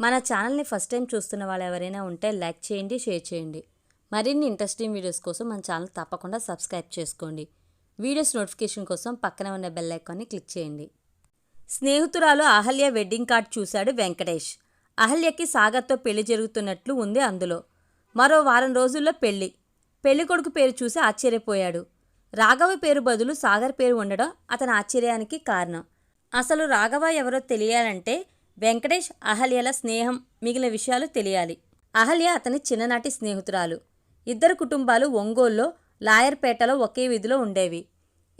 మన ఛానల్ని first time చూస్తున్న వాళ్ళు ఎవరైనా ఉంటే లైక్ చేయండి షేర్ చేయండి. మరిన్ని ఇంట్రెస్టింగ్ వీడియోస్ కోసం మన ఛానల్ తప్పకుండా సబ్స్క్రైబ్ చేసుకోండి. వీడియోస్ నోటిఫికేషన్ కోసం పక్కన ఉన్న బెల్ ఐకాన్ని క్లిక్ చేయండి. స్నేహితురాలు అహల్య వెడ్డింగ్ కార్డ్ చూశాడు వెంకటేష్. అహల్యకి సాగర్తో పెళ్ళి జరుగుతున్నట్లు ఉంది అందులో. మరో వారం రోజుల్లో పెళ్ళి. పెళ్ళి కొడుకు పేరు చూసి ఆశ్చర్యపోయాడు. రాఘవ పేరు బదులు సాగర్ పేరు ఉండడం అతని ఆశ్చర్యానికి కారణం. అసలు రాఘవ ఎవరో తెలియాలంటే వెంకటేష్ అహల్యల స్నేహం మిగిలిన విషయాలు తెలియాలి. అహల్య అతని చిన్ననాటి స్నేహితురాలు. ఇద్దరు కుటుంబాలు ఒంగోల్లో లాయర్పేటలో ఒకే వీధిలో ఉండేవి.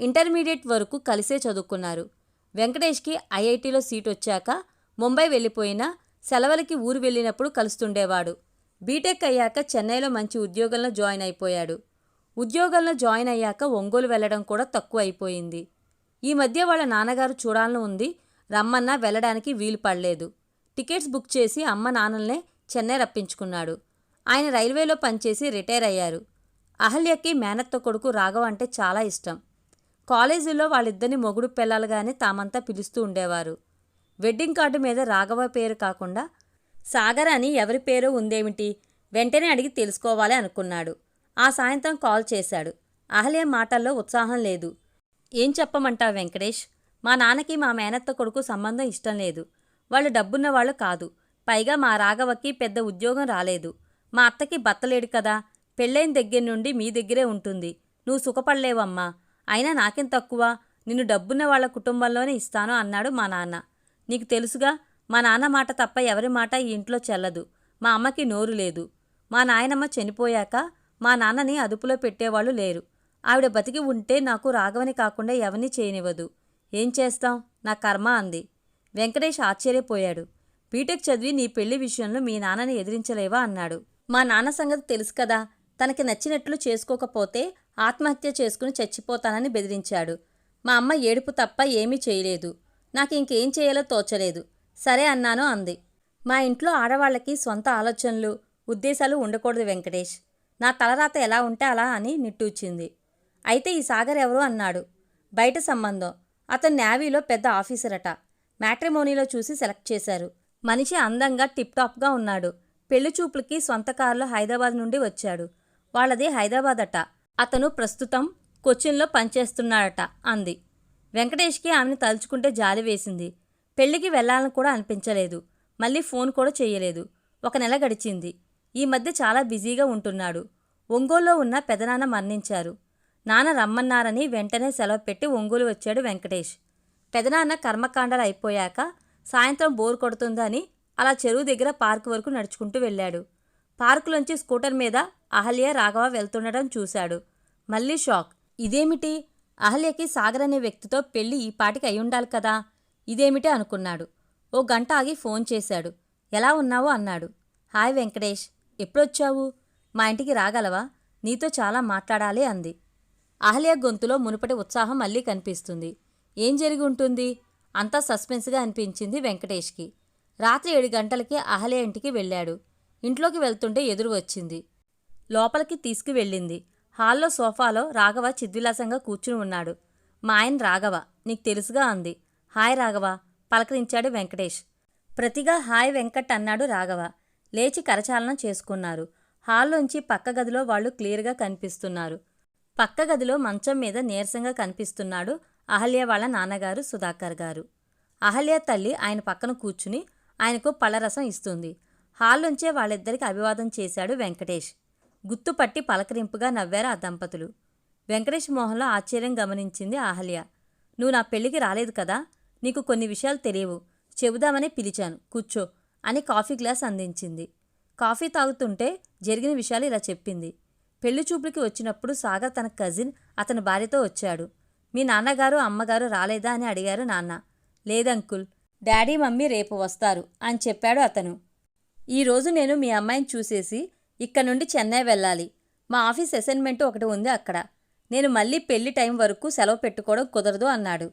ఇంటర్మీడియట్ వరకు కలిసే చదువుకున్నారు. వెంకటేష్కి ఐఐటిలో సీట్ వచ్చాక ముంబై వెళ్ళిపోయినా సెలవులకి ఊరు వెళ్ళినప్పుడు కలుస్తుండేవాడు. బీటెక్ అయ్యాక చెన్నైలో మంచి ఉద్యోగంలో జాయిన్ అయిపోయాడు. ఉద్యోగంలో జాయిన్ అయ్యాక ఒంగోలు వెళ్ళడం కూడా తక్కువ అయిపోయింది. ఈ మధ్య వాళ్ళ నాన్నగారు చూడాలని ఉంది రమ్మన్నా వెళ్ళడానికి వీలు పడలేదు. టికెట్స్ బుక్ చేసి అమ్మ నాన్నల్నే చెన్నై రప్పించుకున్నాడు. ఆయన రైల్వేలో పనిచేసి రిటైర్ అయ్యారు. అహల్యకి మేనత్త కొడుకు రాఘవ అంటే చాలా ఇష్టం. కాలేజీలో వాళ్ళిద్దరిని మొగుడు పిల్లలుగానే తామంతా పిలుస్తూ ఉండేవారు. వెడ్డింగ్ కార్డు మీద రాఘవ పేరు కాకుండా సాగర్ అని ఎవరి పేరు ఉందేమిటి? వెంటనే అడిగి తెలుసుకోవాలి అనుకున్నాడు. ఆ సాయంత్రం కాల్ చేశాడు. అహల్య మాటల్లో ఉత్సాహం లేదు. ఏం చెప్పమంటావు వెంకటేష్? మా నాన్నకి మా మేనత్త కొడుకు సంబంధం ఇష్టం లేదు. వాళ్ళు డబ్బున్న వాళ్ళు కాదు. పైగా మా రాఘవకి పెద్ద ఉద్యోగం రాలేదు. మా అత్తకి బత్తలేడు కదా. పెళ్ళైన దగ్గర నుండి మీ దగ్గరే ఉంటుంది. నువ్వు సుఖపడలేవమ్మా. అయినా నాకేం తక్కువ? నిన్ను డబ్బున్న వాళ్ళ కుటుంబంలోనే ఇస్తాను అన్నాడు మా నాన్న. నీకు తెలుసుగా మా నాన్న మాట తప్ప ఎవరి మాట ఈ ఇంట్లో చెల్లదు. మా అమ్మకి నోరు లేదు. మా నాయనమ్మ చనిపోయాక మా నాన్నని అదుపులో పెట్టేవాళ్ళు లేరు. ఆవిడ బతికి ఉంటే నాకు రాఘవని కాకుండా ఎవరిని చేయనివ్వదు. ఏం చేస్తాం నా కర్మ అంది. వెంకటేష్ ఆశ్చర్యపోయాడు. బీటెక్ చదివి నీ పెళ్ళి విషయంలో మీ నాన్నని ఎదిరించలేవా అన్నాడు. మా నాన్న సంగతి తెలుసు కదా! తనకి నచ్చినట్లు చేసుకోకపోతే ఆత్మహత్య చేసుకుని చచ్చిపోతానని బెదిరించాడు. మా అమ్మ ఏడుపు తప్ప ఏమీ చేయలేదు. నాకు ఇంకేం చేయాలో తోచలేదు. సరే అన్నాను అంది. మా ఇంట్లో ఆడవాళ్ళకి సొంత ఆలోచనలు ఉద్దేశాలు ఉండకూడదు వెంకటేష్. నా తలరాత ఎలా ఉంటే అలా అని నిట్టూచింది అయితే ఈ సాగర్ ఎవరు? అన్నాడు. బయట సంబంధం. అతను నేవీలో పెద్ద ఆఫీసరట మ్యాట్రిమోనీలో చూసి సెలెక్ట్ చేశారు. మనిషి అందంగా టిప్ టాప్గా ఉన్నాడు. పెళ్ళి చూపులకి సొంత కారులో హైదరాబాద్ నుండి వచ్చాడు. వాళ్ళది హైదరాబాద్ అట. అతను ప్రస్తుతం కొచ్చిన్లో పనిచేస్తున్నాడట అంది. వెంకటేష్కి ఆమెను తలుచుకుంటే జాలి వేసింది. పెళ్ళికి వెళ్ళాలని కూడా అనిపించలేదు. మళ్ళీ ఫోన్ కూడా చేయలేదు. ఒక నెల గడిచింది. ఈ మధ్య చాలా బిజీగా ఉంటున్నాడు. ఒంగోలులో ఉన్న పెదనాన్న మరణించారు. నాన్న రమ్మన్నారని వెంటనే సెలవు పెట్టి ఒంగోలు వచ్చాడు వెంకటేష్. పెదనాన్న కర్మకాండాలు అయిపోయాక సాయంత్రం బోర్ కొడుతుందని అలా చెరువు దగ్గర పార్కు వరకు నడుచుకుంటూ వెళ్ళాడు. పార్కులోంచి స్కూటర్ మీద అహల్య రాఘవ వెళ్తుండటం చూశాడు. మళ్ళీ షాక్. ఇదేమిటి? అహల్యకి సాగర్ అనే వ్యక్తితో పెళ్ళి ఈ పాటికి అయి ఉండాలి కదా? ఇదేమిటి అనుకున్నాడు. ఓ గంట ఆగి ఫోన్ చేశాడు. ఎలా ఉన్నావో? అన్నాడు. హాయ్ వెంకటేష్. ఎప్పుడొచ్చావు? మా ఇంటికి రాగలవా? నీతో చాలా మాట్లాడాలి అంది. అహల్య గొంతులో మునుపటి ఉత్సాహం మళ్ళీ కనిపిస్తుంది. ఏం జరిగి ఉంటుంది? అంతా సస్పెన్స్గా అనిపించింది వెంకటేష్కి. రాత్రి ఏడు గంటలకి అహల్య ఇంటికి వెళ్ళాడు. ఇంట్లోకి వెళ్తుంటే ఎదురు వచ్చింది. లోపలికి తీసుకువెళ్ళింది. హాల్లో సోఫాలో రాఘవ చిద్విలాసంగా కూర్చుని ఉన్నాడు. మా ఆయన రాఘవ నీకు తెలుసుగా అంది. హాయ్ రాఘవ పలకరించాడు వెంకటేష్. ప్రతిగా హాయ్ వెంకట్ అన్నాడు రాఘవ. లేచి కరచాలనం చేసుకున్నారు. హాల్లోంచి పక్క గదిలో వాళ్ళు క్లియర్గా కనిపిస్తున్నారు. పక్క గదిలో మంచం మీద నీరసంగా కనిపిస్తున్నాడు అహల్య వాళ్ళ నాన్నగారు సుధాకర్ గారు. అహల్య తల్లి ఆయన పక్కన కూర్చుని ఆయనకు పళ్ళరసం ఇస్తుంది. హాల్లోంచే వాళ్ళిద్దరికి అభివాదం చేశాడు వెంకటేష్. గుర్తుపట్టి పలకరింపుగా నవ్వారు ఆ దంపతులు. వెంకటేష్ మోహన్లో ఆశ్చర్యం గమనించింది అహల్య. నువ్వు నా పెళ్ళికి రాలేదు కదా? నీకు కొన్ని విషయాలు తెలియవు. చెబుదామని పిలిచాను. కూర్చో అని కాఫీ గ్లాస్ అందించింది. కాఫీ తాగుతుంటే జరిగిన విషయాలు ఇలా చెప్పింది. పెళ్ళి చూపులకి వచ్చినప్పుడు సాగర్ తన కజిన్ అతని భార్యతో వచ్చాడు. మీ నాన్నగారు అమ్మగారు రాలేదా అని అడిగారు నాన్న. లేదంకుల్ డాడీ మమ్మీ రేపు వస్తారు అని చెప్పాడు అతను. ఈరోజు నేను మీ అమ్మాయిని చూసేసి ఇక్కడ నుండి చెన్నై వెళ్ళాలి. మా ఆఫీస్ అసైన్మెంట్ ఒకటి ఉంది అక్కడ. నేను మళ్ళీ పెళ్ళి టైం వరకు సెలవు పెట్టుకోవడం కుదరదు అన్నాడు.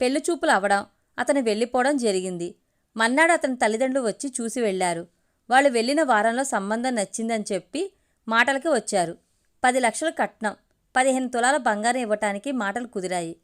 పెళ్ళి చూపులు అవడం అతను వెళ్ళిపోవడం జరిగింది. మన్నాడు అతని తల్లిదండ్రులు వచ్చి చూసి వెళ్ళారు వాళ్ళు వెళ్ళిన వారంలో సంబంధం నచ్చిందని చెప్పి మాటలకి వచ్చారు. పది లక్షల కట్నం పదిహేను తులాల బంగారం ఇవ్వటానికి మాటలు కుదిరాయి.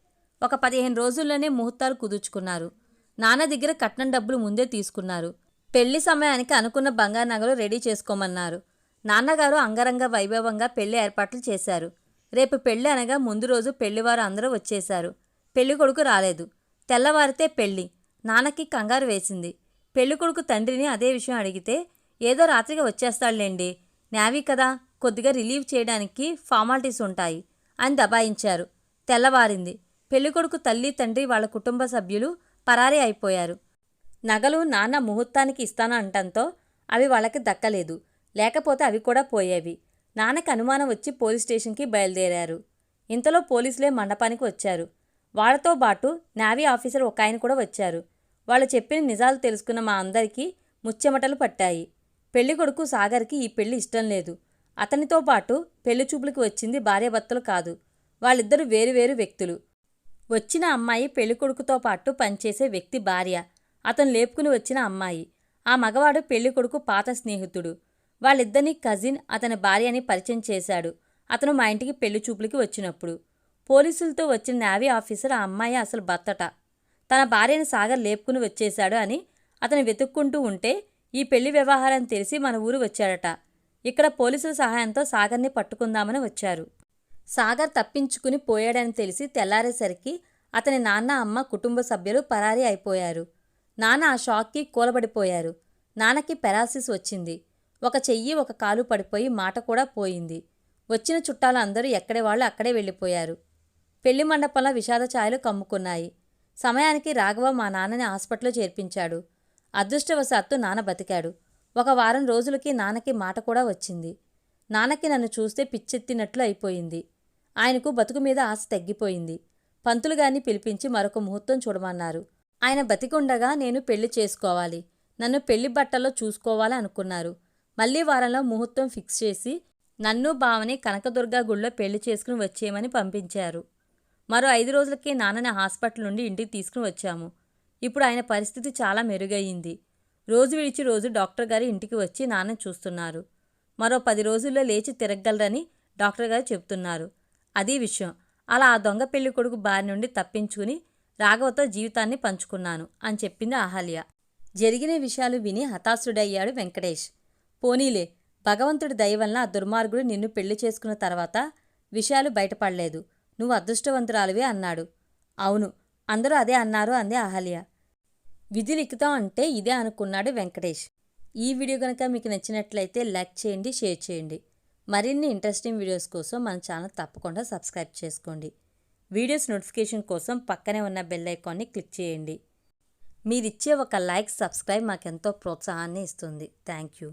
ఒక పదిహేను రోజుల్లోనే ముహూర్తాలు కుదుర్చుకున్నారు. నాన్న దగ్గర కట్నం డబ్బులు ముందే తీసుకున్నారు. పెళ్ళి సమయానికి అనుకున్న బంగారు నగలు రెడీ చేసుకోమన్నారు. నాన్నగారు అంగరంగ వైభవంగా పెళ్ళి ఏర్పాట్లు చేశారు. రేపు పెళ్ళి అనగా ముందు రోజు పెళ్ళివారు అందరూ వచ్చేశారు. పెళ్ళి కొడుకు రాలేదు. తెల్లవారితే పెళ్ళి. నాన్నకి కంగారు వేసింది. పెళ్ళి కొడుకు తండ్రిని అదే విషయం అడిగితే ఏదో రాత్రిగా వచ్చేస్తాడులేండి. నావీ కదా కొద్దిగా రిలీవ్ చేయడానికి ఫార్మాలిటీస్ ఉంటాయి అని దబాయించారు. తెల్లవారింది. పెళ్ళికొడుకు తల్లి తండ్రి వాళ్ళ కుటుంబ సభ్యులు పరారీ అయిపోయారు. నగలు నాన్న ముహూర్తానికి ఇస్తాను అంటంతో అవి వాళ్ళకి దక్కలేదు. లేకపోతే అవి కూడా పోయేవి. నాన్నకి అనుమానం వచ్చి పోలీస్ స్టేషన్కి బయలుదేరారు. ఇంతలో పోలీసులే మండపానికి వచ్చారు. వాళ్ళతో పాటు నావీ ఆఫీసర్ ఒక ఆయన కూడా వచ్చారు. వాళ్ళు చెప్పిన నిజాలు తెలుసుకున్న మా అందరికీ ముచ్చెమటలు పట్టాయి. పెళ్ళికొడుకు సాగర్కి ఈ పెళ్ళి ఇష్టం లేదు. అతనితో పాటు పెళ్ళి చూపులకు వచ్చింది భార్యాభర్తలు కాదు. వాళ్ళిద్దరూ వేరువేరు వ్యక్తులు. వచ్చిన అమ్మాయి పెళ్ళికొడుకుతో పాటు పనిచేసే వ్యక్తి భార్య. అతను లేపుకుని వచ్చిన అమ్మాయి. ఆ మగవాడు పెళ్ళికొడుకు పాత స్నేహితుడు. వాళ్ళిద్దరిని కజిన్ అతని భార్యని పరిచయం చేశాడు. అతను మా ఇంటికి పెళ్ళి చూపులకి వచ్చినప్పుడు. పోలీసులతో వచ్చిన నేవీ ఆఫీసర్ ఆ అమ్మాయి అసలు భర్తట తన భార్యని సాగర్ లేపుకుని వచ్చేశాడు అని అతను వెతుక్కుంటూ ఉంటే ఈ పెళ్ళి వ్యవహారం తెలిసి మన ఊరు వచ్చాడట ఇక్కడ పోలీసుల సహాయంతో సాగర్ని పట్టుకుందామని వచ్చారు. సాగర్ తప్పించుకుని పోయాడని తెలిసి తెల్లారేసరికి అతని నాన్న అమ్మ కుటుంబ సభ్యులు పరారీ అయిపోయారు. నాన్న ఆ షాక్కి కూలబడిపోయారు. నాన్నకి పెరాసిస్ వచ్చింది. ఒక చెయ్యి ఒక కాలు పడిపోయి మాట కూడా పోయింది. వచ్చిన చుట్టాలు అందరూ ఎక్కడే వాళ్ళు అక్కడే వెళ్ళిపోయారు. పెళ్ళి మండపంలో విషాద ఛాయలు కమ్ముకున్నాయి. సమయానికి రాఘవ మా నాన్నని హాస్పిటల్లో చేర్పించాడు. అదృష్టవశాత్తు నాన్న బతికాడు. ఒక వారం రోజులకి నాన్నకి మాట కూడా వచ్చింది. నాన్నకి నన్ను చూస్తే పిచ్చెత్తినట్లు అయిపోయింది. ఆయనకు బతుకు మీద ఆశ తగ్గిపోయింది. పంతులుగారిని పిలిపించి మరొక ముహూర్తం చూడమన్నారు. ఆయన బతికుండగా నేను పెళ్ళి చేసుకోవాలి. నన్ను పెళ్ళి బట్టల్లో చూసుకోవాలి అనుకున్నారు. మళ్ళీ వారంలో ముహూర్తం ఫిక్స్ చేసి నన్ను బావని కనకదుర్గ గుళ్ళో పెళ్ళి చేసుకుని వచ్చేయమని పంపించారు. మరో ఐదు రోజులకి నాన్నని హాస్పిటల్ నుండి ఇంటికి తీసుకుని వచ్చాము. ఇప్పుడు ఆయన పరిస్థితి చాలా మెరుగయ్యింది. రోజు విడిచి రోజు డాక్టర్ గారి ఇంటికి వచ్చి నాన్న చూస్తున్నారు. మరో పది రోజుల్లో లేచి తిరగలరని డాక్టర్ గారు చెప్తున్నారు అదీ విషయం. అలా ఆ దొంగ పెళ్ళి కొడుకు బారి నుండి తప్పించుకుని రాఘవతో జీవితాన్ని పంచుకున్నాను అని చెప్పింది అహల్య. జరిగిన విషయాలు విని హతాశుడయ్యాడు వెంకటేష్. పోనీలే భగవంతుడి దయ ఆ దుర్మార్గుడు నిన్ను పెళ్ళి చేసుకున్న తర్వాత విషయాలు బయటపడలేదు. నువ్వు అదృష్టవంతురాలివే అన్నాడు. అవును అందరూ అదే అన్నారు అంది అహల్య. విధి లిఖితం అంటే ఇదే అనుకున్నాడు వెంకటేష్. ఈ వీడియో కనుక మీకు నచ్చినట్లయితే లైక్ చేయండి షేర్ చేయండి. మరిన్ని ఇంట్రెస్టింగ్ వీడియోస్ కోసం మన ఛానల్ తప్పకుండా సబ్స్క్రైబ్ చేసుకోండి. వీడియోస్ నోటిఫికేషన్ కోసం పక్కనే ఉన్న బెల్ ఐకాన్ని క్లిక్ చేయండి. మీరిచ్చే ఒక లైక్ సబ్స్క్రైబ్ మాకెంతో ప్రోత్సాహాన్ని ఇస్తుంది. Thank you.